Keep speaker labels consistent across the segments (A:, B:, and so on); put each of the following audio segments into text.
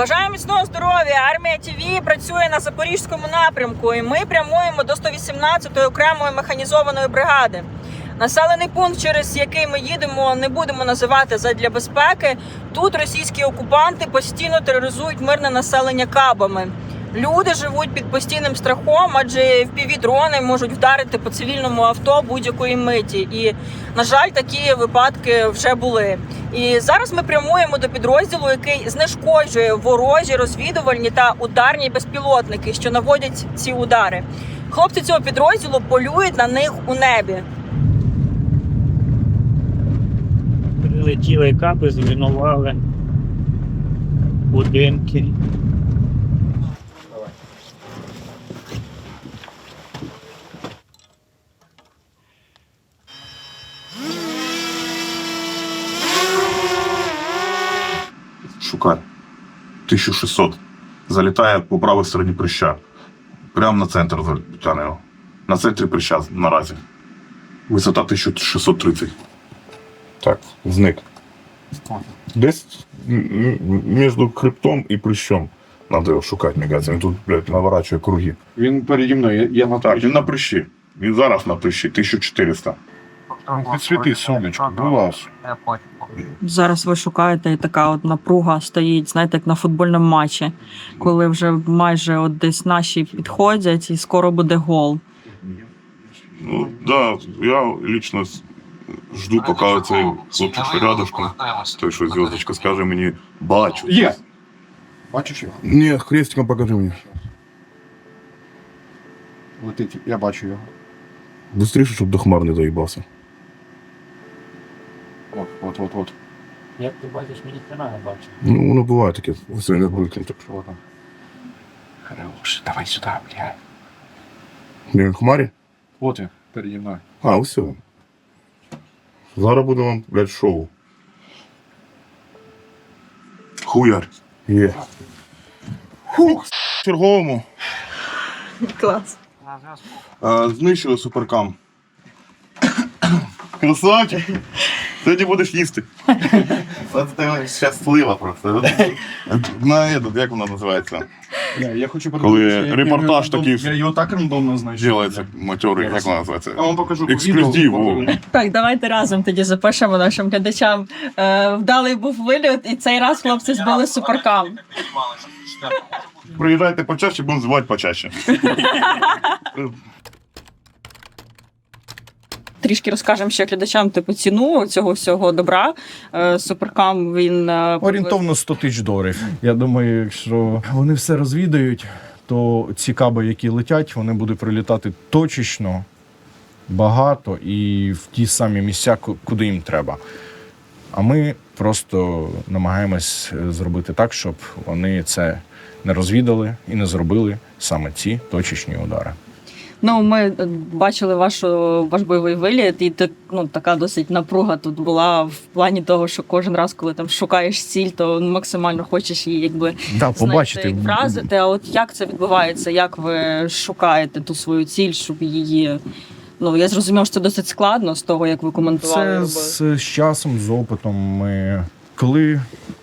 A: Бажаю міцного здоров'я. Армія ТВ працює на запорізькому напрямку, і ми прямуємо до 118-ї окремої механізованої бригади. Населений пункт, через який ми їдемо, не будемо називати задля безпеки. Тут російські окупанти постійно тероризують мирне населення кабами. Люди живуть під постійним страхом, адже впівдрони можуть вдарити по цивільному авто будь-якої миті. І на жаль, такі випадки вже були. І зараз ми прямуємо до підрозділу, який знешкоджує ворожі розвідувальні та ударні безпілотники, що наводять ці удари. Хлопці цього підрозділу полюють на них у небі.
B: Прилетіли капи, зруйнували будинки.
C: 1600. Залітає по правій стороні прища. Прямо на центр тягне його. На центрі прища наразі. Висота 1630. Так, зник. Десь між хребтом і прищом. Надо його шукати, мені. Він тут, блядь, наворачує круги.
D: Він переді мною, я, я на
C: Так, він на прищі. Він зараз на прищі, 1400.
D: Підсвіти сонечко, будь ласка.
A: Зараз ви шукаєте і така от напруга стоїть, знаєте, як на футбольному матчі, коли вже майже от десь наші підходять, і скоро буде гол.
C: Ну, да, я лично жду, поки цей хлопчик рядышком, той, що зв'язочка, скаже мені бачу.
D: Є! Бачиш його?
E: Ні, хрестиком покажи мені.
D: Летить, я бачу його.
E: Быстріше, щоб до хмар не доїбався.
D: От, от, от, от.
B: Як ти бачиш, мені хрена не бачу.
E: Ну, воно буває таке. Все не викинути.
D: Що там? Хорош, давай сюди, бля.
E: Він в хмарі?
D: От він, переді мною.
E: А, все. Зараз буде вам, блядь, шоу.
C: Хуяр.
E: Є. Фух, черговому.
A: Клас.
C: А, знищили суперкам. Красавчик. Сьогодні будеш їсти. Ти щаслива просто. На этот, як вона називається?
D: Я, я хочу
C: Коли
D: подивитися, як
C: репортаж
D: я його
C: такий-
D: рандом- Я його так рандомно знайшов.
C: Ділається матьорий, як вона називається?
D: Я вам покажу. по
C: Ексклюзив,
D: відео.
C: о.
A: Так, давайте разом тоді запишемо нашим глядачам. Е, вдалий був вильот, і цей раз хлопці збили суперкам.
C: Приїжджайте почаще, будемо звати почаще.
A: Трішки розкажемо ще глядачам типу ціну цього всього добра. Е, суперкам він е,
F: Орієнтовно 100 тисяч доларів. Я думаю, якщо вони все розвідають, то ці каби, які летять, вони будуть прилітати точечно, багато і в ті самі місця, куди їм треба. А ми просто намагаємось е, зробити так, щоб вони це не розвідали і не зробили саме ці точечні удари.
A: Ну, ми е, бачили вашу ваш бойовий виліт, і так, ну, така досить напруга тут була в плані того, що кожен раз, коли там шукаєш ціль, то максимально хочеш її якби
F: Да, побачити.
A: знайти, вразити. А от як це відбувається? Як ви шукаєте ту свою ціль, щоб її. Ну, я зрозумів, що це досить складно з того, як ви коментували.
F: Це з, з часом, з опитом. Ми... Коли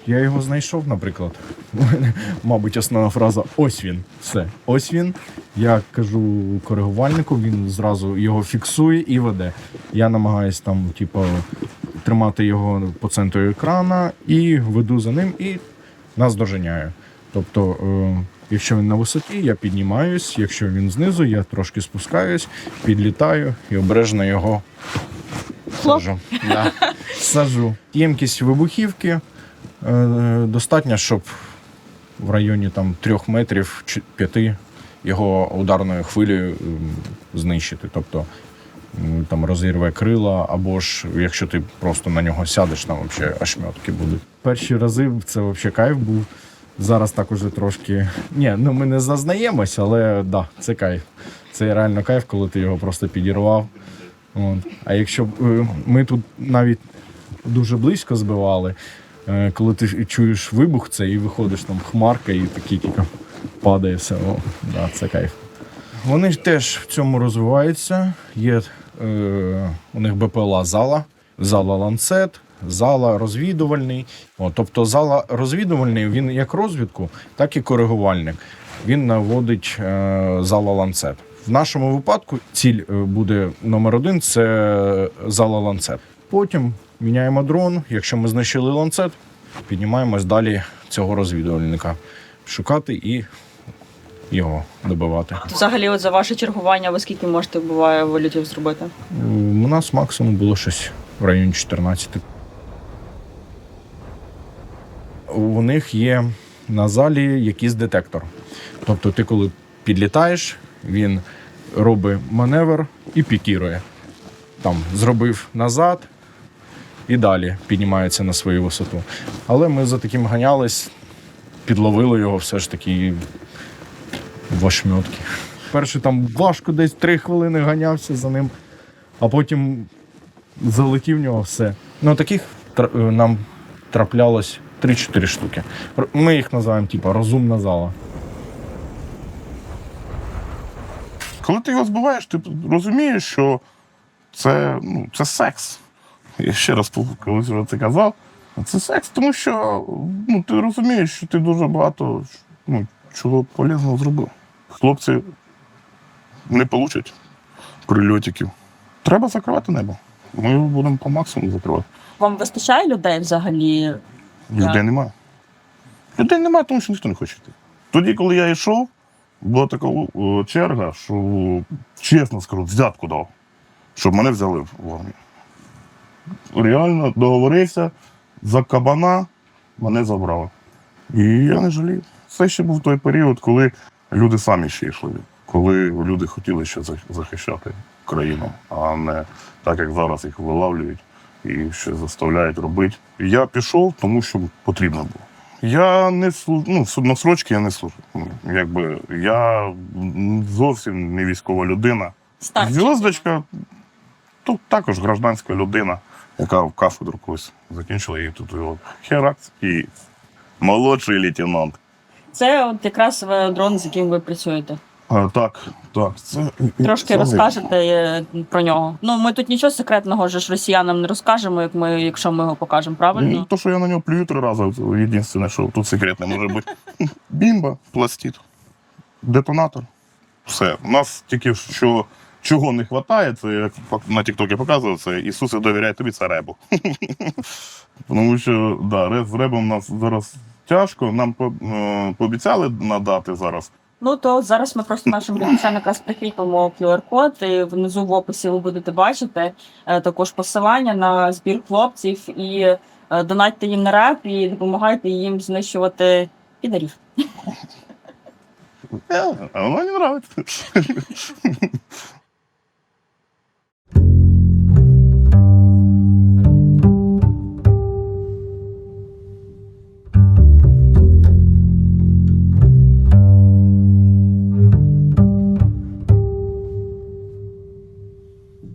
F: я його знайшов, наприклад, мабуть, основна фраза ось він. Все, ось він. Я кажу коригувальнику, він зразу його фіксує і веде. Я намагаюся там, типу, тримати його по центру екрана і веду за ним і нас доженяє. Тобто, е, якщо він на висоті, я піднімаюсь, якщо він знизу, я трошки спускаюсь, підлітаю і обережно його. Да. сажу. Ємкість вибухівки е, достатньо, щоб в районі там, трьох метрів чи п'яти його ударною хвилею знищити. Тобто там розірве крила, або ж якщо ти просто на нього сядеш, там взагалі ошметки будуть. Перші рази це взагалі кайф був. Зараз так уже трошки. Ні, ну ми не зазнаємось, але да, це кайф. Це реально кайф, коли ти його просто підірвав. От. А якщо е, ми тут навіть дуже близько збивали, е, коли ти чуєш вибух це і виходиш там хмарка, і такий тільки падає все. О, да, це кайф. Вони теж в цьому розвиваються. Є е, у них БПЛА зала, зала ланцет, зала розвідувальний. О, тобто зала розвідувальний він як розвідку, так і коригувальник. Він наводить е, зала ланцет. В нашому випадку ціль е, буде номер один це зала ланцет. Потім міняємо дрон. Якщо ми знищили ланцет, піднімаємось далі цього розвідувальника шукати і його добивати.
A: Взагалі, от за ваше чергування, ви скільки можете буває вилітів зробити?
F: У нас максимум було щось в районі 14. У них є на залі якийсь детектор. Тобто, ти коли підлітаєш, він робить маневр і пікірує. Там зробив назад і далі піднімається на свою висоту. Але ми за таким ганялись, підловили його все ж таки в ошмьотки. Перше там важко десь три хвилини ганявся за ним, а потім залетів в нього все. Ну, таких е, нам траплялось 3-4 штуки. Ми їх називаємо, типу, розумна зала.
C: Коли ти його збиваєш, ти розумієш, що це, ну, це секс. Я ще раз колись вже це казав. Це секс, тому що ну, ти розумієш, що ти дуже багато ну, чого полезного зробив. Хлопці не получать прильотиків. Треба закривати небо. Ми його будемо по максимуму закривати.
A: Вам вистачає людей взагалі?
C: Людей немає. Людей немає, тому що ніхто не хоче йти. Тоді, коли я йшов, була така черга, що чесно скажу, взятку дав, щоб мене взяли в армію. Реально договорився за кабана, мене забрали. І я не жалію. Це ще був той період, коли люди самі ще йшли, коли люди хотіли ще захищати країну, а не так, як зараз їх вилавлюють і ще заставляють робити. Я пішов, тому що потрібно було. Я не слу... ну, на срочки я не служу. Ну, Якби я зовсім не військова людина.
A: Старші.
C: Зв'язочка тут також гражданська людина, яка в кафедру колись закінчила і тут його херакс і молодший лейтенант.
A: Це от якраз дрон, з яким ви працюєте.
C: А, так, так. Це
A: Трошки
C: це
A: розкажете е, про нього. Ну, ми тут нічого секретного ж росіянам не розкажемо, як ми, якщо ми його покажемо,
C: Ну. То, що я на нього плюю три рази, це єдине, що тут секретне може бути. Бімба, пластит, детонатор. Все. У нас тільки що чого не вистачає, це як на Тіктокі показував, це Ісусе довіряє тобі, це ребу. Тому що да, з ребом нас зараз тяжко. Нам е, пообіцяли надати зараз.
A: Ну то зараз ми просто нашим глядачам якраз прикріпимо QR-код, і внизу в описі ви будете бачити е, також посилання на збір хлопців і е, донатьте їм на реп і допомагайте їм знищувати підарів.
C: А воно не нравиться.